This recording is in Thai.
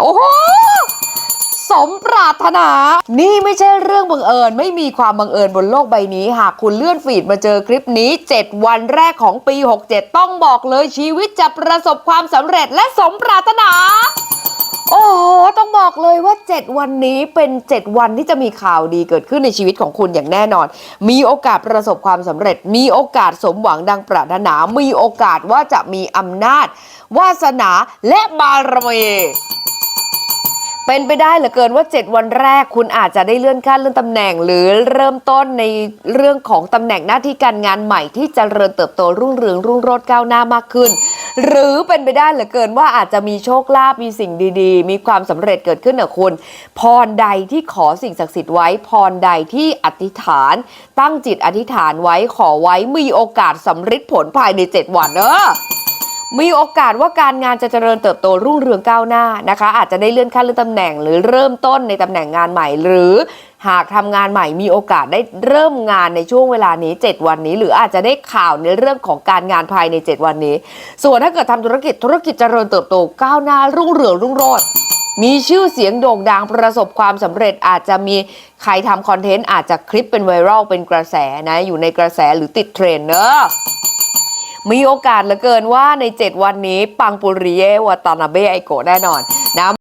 โอ้โหสมปรารถนา นี่ไม่ใช่เรื่องบังเอิญ ไม่มีความบังเอิญบนโลกใบนี้ หากคุณเลื่อนฟีดมาเจอคลิปนี้ 7 วันแรกของปี 67 ต้องบอกเลยชีวิตจะประสบความสำเร็จและสมปรารถนา โอ้โห ต้องบอกเลยว่า 7 วันนี้เป็น 7 วันที่จะมีข่าวดีเกิดขึ้นในชีวิตของคุณอย่างแน่นอน มีโอกาสประสบความสำเร็จ มีโอกาสสมหวังดังปรารถนา มีโอกาสว่าจะมีอำนาจ วาสนาและบารมี เป็นไปได้เหลือเกินว่า 7 วันแรกคุณอาจจะได้เลื่อนขั้นเลื่อนตำแหน่ง หรือเริ่มต้นในเรื่องของตำแหน่งหน้าที่การงานใหม่ที่จเจริญเติบโตรุ่งเรืองรุ่งโรจน์ก้าวหน้ามากขึ้น หรือเป็นไปได้เหลือเกินว่าอาจจะมีโชคลาภมีสิ่งดีๆ มีความสำเร็จเกิดขึ้นกับคุณพรใดที่ขอสิ่งศักดิ์สิทธิ์ไว้พรใดที่อธิษฐาน ตั้งจิตอธิษฐานไว้ขอไว้มีโอกาสสำฤทธิ์ผลภายใน 7 วันเนออ มีโอกาสว่าการงานจะเจริญเติบโตรุ่งเรืองก้าวหน้านะคะ อาจจะได้เลื่อนขั้นเลื่อนตำแหน่งหรือเริ่มต้นในตำแหน่งงานใหม่ หรือหากทำงานใหม่มีโอกาสได้เริ่มงานในช่วงเวลานี้ 7 วันนี้ หรืออาจจะได้ข่าวในเรื่องของการงานภายใน 7 วันนี้ ส่วนถ้าเกิดทำธุรกิจธุรกิจเจริญเติบโตก้าวหน้ารุ่งเรืองรุ่งโรจน์มีชื่อเสียงโด่งดังประสบความสำเร็จอาจจะมีใครทำคอนเทนต์อาจจะคลิปเป็นไวรัลเป็นกระแสนะอยู่ในกระแสหรือติดเทรนเนอะ มีโอกาสเหลือเกินว่าใน 7 วันนี้ปังปุริเยวาตานาเบะไอโกะแน่นอน